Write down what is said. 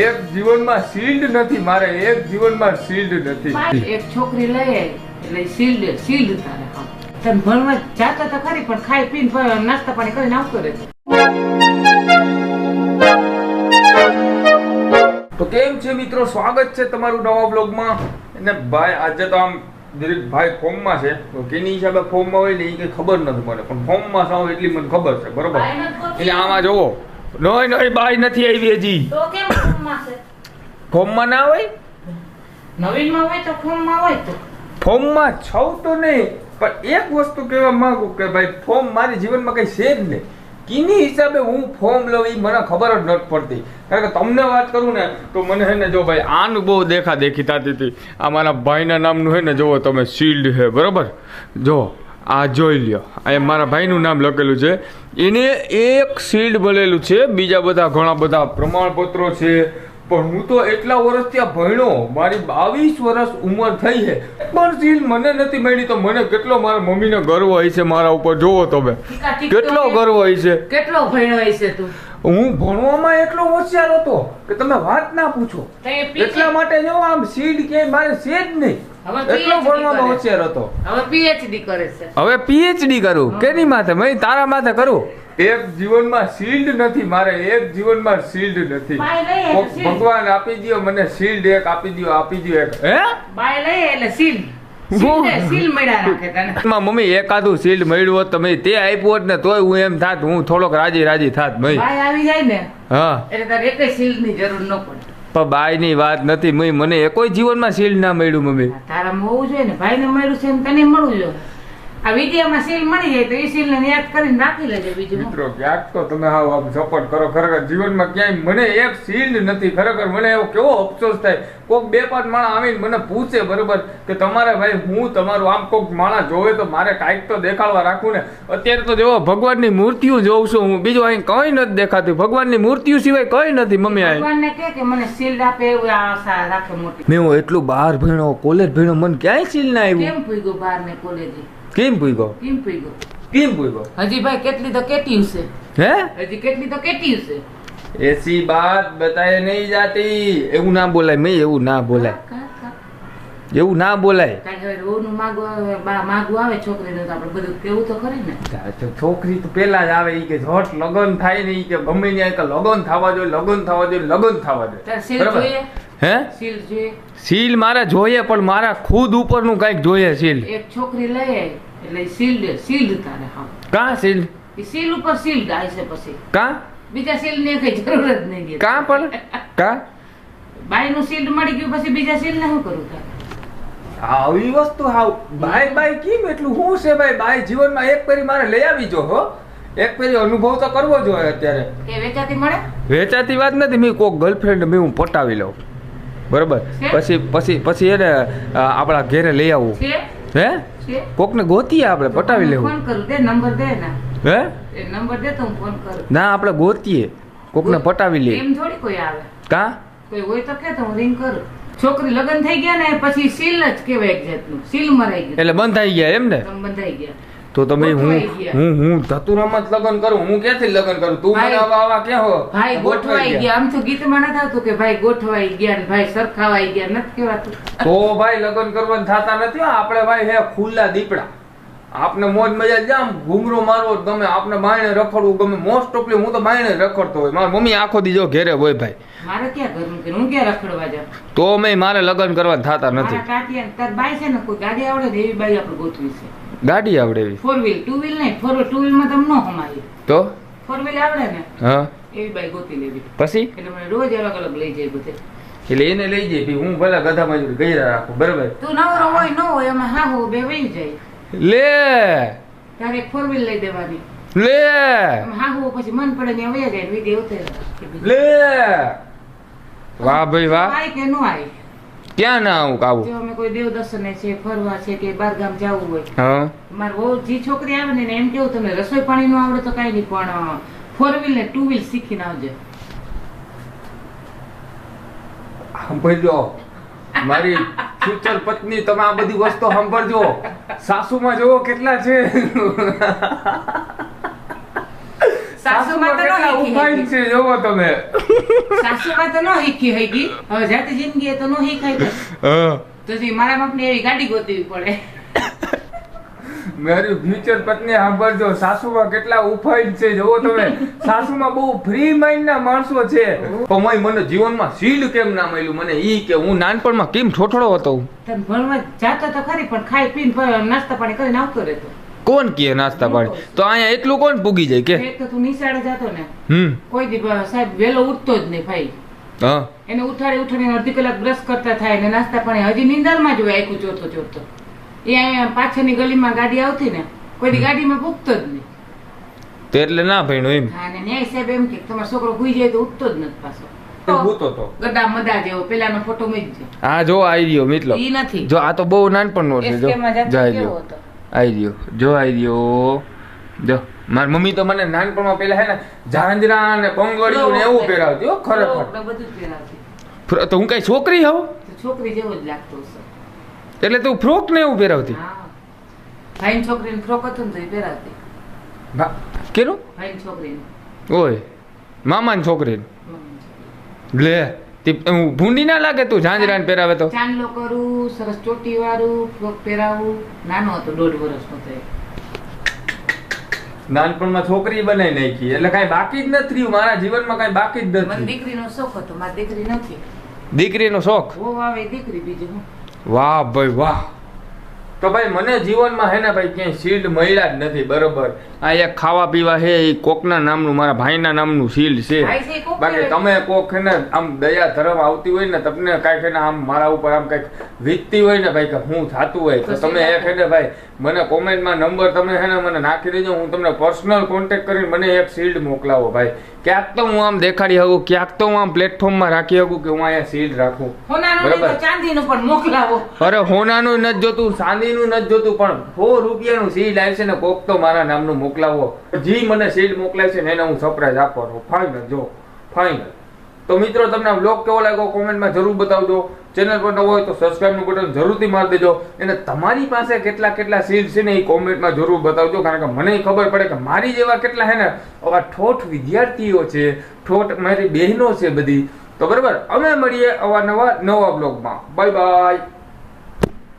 એક જીવનમાં શિલ્ડ નથી મારે એક જીવનમાં શિલ્ડ નથી. એક છોકરી લઈ એટલે શિલ્ડ શિલ્ડ તારે તને ભણવા જાતો તો ખરી પણ ખાઈ પીને નાસ્તા પાણી કરીને આવતો રહે. તો કેમ છે મિત્રો? સ્વાગત છે તમારું નવા બ્લોગમાં અને ભાઈ આજે તો આમ દરેક ભાઈ ફોર્મમાં છે. તો કેની હિસાબે ફોર્મમાં હોય ને એ કઈ ખબર નથી મને. પણ ફોર્મમાં સાવ એટલી મને ખબર છે બરોબર? એટલે આમાં જોવો નહીં નહીં બાય નથી આવી હજી. તો કેમ ફોર્મમાં ના હોય? નવીનમાં હોય તો ફોર્મમાં હોય તો. ફોર્મમાં છવ તો નહીં પણ એક વસ્તુ કહેવા માંગુ કે ભાઈ ફોર્મ મારી જીવનમાં કઈ છે જ નહીં. કીની હિસાબે હું ફોર્મ લઉં એ મને ખબર જ નથી પડતી. કારણ કે તમને વાત કરું ને તો મને હે ને જો ભાઈ આનું બહુ દેખા દેખી થતી હતી. આ મારા ભાઈના નામનું હે ને જુઓ તમે શિલ્ડ છે બરાબર? જો આ જોઈ લ્યો. આ મારા ભાઈનું નામ લખેલું છે. એને એક શિલ્ડ બનેલું છે. બીજા બધા ઘણા બધા પ્રમાણપત્રો છે. પણ હું તો એટલા વર્ષ ત્યાં ભણ્યો. મારી બાવીસ વર્ષ ઉંમર થઈ છે. પણ સીલ મને નથી મળી તો મને કેટલો મારા મમ્મીને ગર્વ હોય છે મારા ઉપર. જોવો તમે. કેટલો ગર્વ હોય છે. કેટલો ભણ્યો હશે તું? હું ભણવામાં એટલો હોશિયાર હતો કે તમે વાત ના પૂછો. એટલા માટે જો આમ સીડ કે મારે છે જ નહીં. એટલો ભણવામાં હોશિયાર હતો. હવે પીએચડી કરે છે. હવે પીએચડી કરું. કેની માથે? મેં તારા માથે કરું. એક જીવનમાં શિલ્ડ નથી મારે એક જીવનમાં શિલ્ડ નથી. ભગવાન આપી દ્યો મને શિલ્ડ એક આપી દ્યો આપી દ્યો એક. હે? બાય લઈ એટલે સીલ મમ્મી એકાદું શિલ્ડ મળ્યું હોત તમે તે આપ્યું હોત ને તોય હું એમ થાત હું થોડોક રાજી રાજી થાત ભાઈ બાય આવી જાય ને હા. એટલે તારે જરૂર ન પડે. પણ બાયની વાત નથી મને એકોય જીવનમાં શિલ્ડ ના મળ્યું મમ્મી. તારા મળવું જોઈએ ને ભાઈને મળ્યું છે તને મળવું જોઈએ આ વિડીયોમાં સીલ મળી જાય તો એ સીલને યાદ કરીને રાખી લેજો બીજું મિત્રો ક્યાંક તો તમે હાવ આમ સપોર્ટ કરો. ખરેખર જીવનમાં ક્યાંય મને એક શિલ્ડ નથી. ખરેખર મને એવો કેવો અફસોસ થાય. કોક બે પાંચ માણસ આવીને મને પૂછે બરોબર કે તમારે ભાઈ હું તમારું આમ કોક માણસ જોવે તો મારે કાંઈક તો દેખાડવા રાખવું ને? અત્યારે તો જોવો ભગવાનની મૂર્તિઓ જોઉં છું હું. બીજું અહીં કંઈ નથી દેખાતું. ભગવાનની મૂર્તિઓ સિવાય કંઈ નથી મમ્મી ભગવાનને કહે કે મને શિલ્ડ આપે એવું આશા રાખે મોટી. મેં એટલું બહાર ભણ્યો કોલેજ ભણ્યો મને ક્યાંય સીલ ના આવ્યું? કેમ પૂગ્યો બહાર ને કોલેજે? કેમ પૂગ્યો કેમ પૂગ્યો કેમ પૂગ્યો હજી ભાઈ કેટલી તો કેટી હશે હે? હજી કેટલી તો કેટી હશે એસી બાત બતાય નહીં જાતી. એવું ના બોલાય મેં એવું ના બોલાય. એવું ના બોલાય. છોકરી તો પેલા જ આવે કે ઝોટ લગન થાય નહીં કે ગમે ત્યાં લગન થવા જોઈએ લગન થવા જોઈએ લગન થવા જોઈએ? જોઈએ હે? સીલ જોઈએ સીલ મારે જોઈએ પણ મારા ખુદ ઉપરનું કંઈક જોઈએ સીલ એક છોકરી લઈ આવી એટલે સીલ સીલ તારે હા. કા સીલ એ સીલ ઉપર સીલ ગાય છે પછી. કા? બીજા સીલની કઈ જરૂર જ નહીં કા પણ? કા? બાયનું સીલ મળી ગયું પછી બીજા સીલ ને શું કરું તારે? આવી વસ્તુ હાવ. બાય બાય કેમ એટલું? શું છે ભાઈ? બાય જીવનમાં એક ફેરી મારે લઈ આવી જો હો. એક ફેરી અનુભવ તો કરવો જોઈએ અત્યારે. એ વેચાતી મળે? વેચાતી વાત નથી. મેં કોક ગર્લફ્રેન્ડ મેં હું પટાવી લઉં. બરોબર? પછી પછી પછી એને આપણા ઘેરે લઈ આવવું હે? કોકને ગોતીએ આપણે પટાવી લેવું. હે? નંબર દે તો હું ફોન કરું. ના આપણે ગોતીએ. કોકને પટાવી લઈએ. એમ થોડી કોઈ આવે. કા? કોઈ હોય તો કે તો હું રિંગ કરું. છોકરી લગ્ન થઈ ગયા ને પછી સીલ જ કેવાય એક જાતનું. સીલ મરાઈ ગયું. એટલે બંધ થઈ ગયા એમ ને? બંધાઈ ગયા. તો તમે હું હું હું ધતુરામાં જ લગ્ન કરું હું ક્યાંથી લગ્ન કરું? તું મને આવા આવા ક્યાં હો ભાઈ ગોઠવાઈ ગયા. આમ તો ગીતમાં ન આવતું કે ભાઈ ગોઠવાઈ ગયા ને ભાઈ સરખાવાઈ ગયા નથી કેવાતું તો ભાઈ લગ્ન કરવાનું થતા નથી આપણે ભાઈ હે ખુલ્લા દીપડા. આપને મોજ મજા જામ. ઘૂમરો મારવો ગમે. આપને બાયણે રખડવું ગમે. મોસ્ટ ઓફલી હું તો બાયણે રખડતો હોય. મારી મમ્મી આખો દીજો ઘેરે હોય ભાઈ. મારે ક્યાં ઘરનું કે? હું ક્યાં રખડવા જાઉં? તો મેં મારે લગ્ન કરવા થાતા નથી. કાટિયા તાર બાઈ છે ને કોઈ ગાડી આવડે દેવી બાઈ આપણે ગોઠવી છે. ગાડી આવડે એવી? ફોર વ્હીલ ટુ વ્હીલ નહીં ફોર ટુ વ્હીલમાં તમને ન હમાય. તો? ફોર વ્હીલ આવડે ને હા. એવી બાઈક ગોતી લેવી. પછી? એટલે મને રોજ અલગ અલગ લઈ જાય બધે. એટલે એને લઈ જાય ભી હું ભલા ગધા મજૂર ગઈરા રાખું બરાબર? તું નવરો હોય ન હોય એમાં હા હો બે વહી જાય. લે! તારે ફોર વ્હીલ લઈ દેવાની. લે! હા હો પછી મન પડે ને વહી જાય વિધિ ઉતરે. લે! વાહ ભાઈ વાહ. કે નો આય. ક્યાં ના આવું કાવું જો અમે કોઈ દેવ દર્શને છે ફરવા છે કે બાર ગામ જવું હોય હા. મારે બહુ જી છોકરી આવે ને એમ કેવું તમને રસોઈ પાણી નું આવડે તો કઈ નહીં પણ ફોર વ્હીલ ને ટુ વ્હીલ શીખીને આવજે. સાંભળજો. મારી ફ્યુચર પત્ની તમે આ બધી વસ્તુ સાંભળજો. સાસુમાં જોવો કેટલા છે. સાસુમાં તો ન કેટલા ઉફાઈન છે જોવો તમે. સાસુમાં તો ન શીખી હઈ હવે જાતે જિંદગી તો ન શીખાય તો. હા મારા બાપને એવી ગાડી ગોતવી પડે. મારી ફ્યુચર પત્ની સાંભળજો સાસુમાં કેટલા ઉફાઈન છે જોવો તમે. સાસુમાં બહુ ફ્રી માઇન્ડ ના માણસો છે. પણ મય મને જીવનમાં શીલ્ડ કેમ ના મળ્યું? મને ઈ કે હું નાનપણમાં કેમ ઠોઠડો હતો? તને ભણવા જાતો તો ખરી પણ ખાઈ પીને નાસ્તા પાણી કરીને આવતો રહેતો. કોણ કે નાસ્તા પાણી? તો. અહીંયા એટલું કોણ પૂગી જાય કે? એક તો તું નિશાળે જતો ને. હમ. કોઈ દી સાહેબ વેલો ઉઠતો જ નહીં ભાઈ. હા. એને ઉઠાડી ઉઠાડીને અડધી કલાક બ્રશ કરતા થાય ને નાસ્તા પાણી. હજી નિંદરમાં જ હોય આખું ચોથો ચોથો. એ અહીંયા પાછળની ગલીમાં ગાડી આવતી ને કોઈ દી ગાડીમાં પૂગતો જ નહીં. તો એટલે ના ભણ્યો એમ? હા ને ન્યાય સાહેબ એમ કે તમારો છોકરો ભૂઈ જાય તો ઉઠતો જ નથી પાછો. મદા જેવો પેલાનો ફોટો મૂકજો હા જો આવી મિતલો ઈ નથી. જો આ તો બહુ નાનપણનો છે જો. જાય માં જાતો જો. આવી ગયો જો આવી રહ્યો જો મારી મમ્મી તો મને નાનપણમાં પેલા હે ને ઝાંઝરા ને બંગડીયું ને એવું પહેરાવતી હો ખરેખર. તો હું કઈ છોકરી હોઉં? છોકરી જેવો જ લાગતો એટલે તું ફ્રોક ને એવું પહેરાવતી? હા. છોકરી ફ્રોક હતું ને તો પહેરાવતી. કેનું? ભાઈની છોકરીને. ઓય મામાની છોકરી છોકરી. લે. હું ભૂંડી ના લાગે તું? ઝાંઝરા ને પહેરાવે તો? ચાંદલો કરું સરસ ચોટી વાળું ફ્રોક પહેરાવું. નાનો હતો દોઢ વર્ષનો તો નાનપણમાં છોકરી બનાવી નાખી. એટલે કઈ બાકી જ નથી રહ્યું. મારા જીવનમાં કઈ બાકી જ મને નથી દીકરીનો શોખ હતો મારી દીકરી નથી. દીકરીનો શોખ? બહુ આવે દીકરી બીજું વાહ ભાઈ વાહ. તો ભાઈ મને જીવનમાં હે ને ભાઈ ક્યાંય શિલ્ડ મળ્યા જ નથી બરોબર. આ એક ખાવા પીવા હે એ કોકના નામનું મારા ભાઈના નામનું શિલ્ડ છે. છે બાકી તમે કોક હે ને આમ દયા ધર્મ આવતી હોય ને તમને કાંઈક ને આમ મારા ઉપર આમ કંઈક વીતતી હોય ને ભાઈ કે હું થાતું હોય તો તમે એક હે ને ભાઈ મને કોમેન્ટમાં નંબર તમે હે ને મને નાખી દેજો હું તમને પર્સનલ કોન્ટેક્ટ કરીને મને એક શિલ્ડ મોકલાવો ભાઈ. ક્યાંક તો હું આમ દેખાડી શકું ક્યાંક તો હું આમ પ્લેટફોર્મમાં રાખી શકું કે હું અહીંયા શિલ્ડ રાખું. બરાબર. ચાંદીનું પણ મોકલાવો. અરે હોનાનું નથી જોતું ચાંદીનું નથી જોતું, પણ સો રૂપિયાનું સીડ આવશે ને, કોક તો મારા નામનું મોકલાવો. જી મને સીડ મોકલાવશે ને, એને હું સરપ્રાઈઝ આપવાનો. ફાઇનલ જો ફાઇનલ તો મિત્રો, તમને બ્લોગ કેવો લાગ્યો? કોમેન્ટમાં જરૂર બતાવજો. ચેનલ પર નવો હોય તો સબસ્ક્રાઇબનું બટન જરૂરથી મારી દેજો. અને તમારી પાસે કેટલા કેટલા સીડ છે ને, એ કોમેન્ટમાં જરૂર બતાવજો, કારણ કે મને ખબર પડે કે મારી જેવા કેટલા છે ને, આવા ઠોઠ વિદ્યાર્થીઓ છે, ઠોઠ મારી બહેનો છે બધી. તો બરાબર, અમે મળીએ અવારનવાર નવા બ્લોગમાં બાય બાય